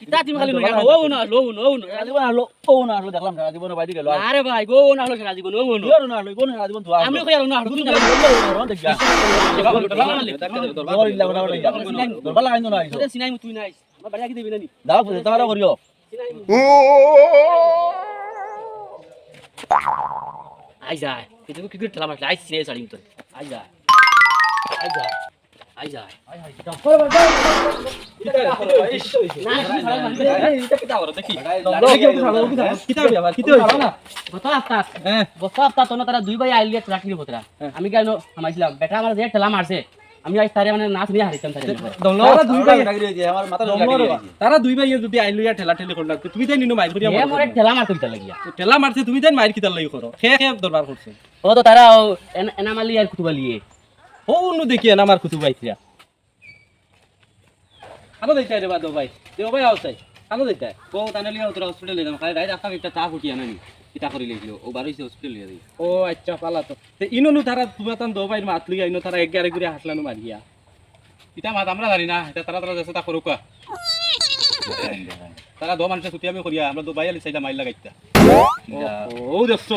কিতা তুমি খালি নয়া ও না লো নো নো। রাজীবন আসলো ও না আসলো দেখলাম রাজীবন বাইরে গেল আরে ভাই গো না হলো রাজীবন ও নো। কিয় না আসলো কোন রাজীবন তো আমি কই না তুমি তুমি দেখিয়া দরবার ইল্লা বড় বড় দরবার লাগাই না আইছো সিনাই তুই নাই। আমার বাড়ি আগে দিবি না নি? দাও তোমারা করিও সিনাই আই যায় কিন্তু কি করে ঠেলা মারলে আই সিনাই ছাড়িম তোর আই যায়। আই যায়। আই যায়। না তুমি তারা দুই ভাই আইলিয়ে ট্রাকির ভতরা আমি কেন আমাইছিলাম বেটা আমার যে ঠেলা মারছে আমি আজ তারে মানে নাচ নিয়ে হারিতাম তারে দুই ভাই যদি আইলো ইয়া ঠেলা ঠেলি করলা তুমি তাই নিনো মাইর করিয়া মোরে ঠেলা মারতে কিতা লাগিয়া ঠেলা মারছে তুমি তাই মাইর কিতার লাগি করো খে খে দরবার করছে ও তো তারা এনামালি আর কুতুবা লিয়ে ও অন্য দেখি না আমার কুতু বাইছিয়া আনো দেখাই রে বাদো ভাই। দেও ভাই আও চাই আনো দেখাই ও তানে লিয়া তোরা হসপিটালে যাম। খালি রাইট আফা একটা চা ফুটি আনানি কিতা করি লিখিলো ও বারোইছে হসপিটাল লিয়া দিই ও আচ্ছা পালা তো। তে তারা তুমি তান ভাই মাত লইয়া ইনো তারা এক গারে করে হাসলানো মারিয়া ইটা মাত আমরা জানি না। এটা তারা তারা যাচ্ছে তা করুক তারা দো মানুষের ছুটি আমি করিয়া আমরা দো বাইয়ালি চাইলা মাইল লাগাইতা ও দেখছ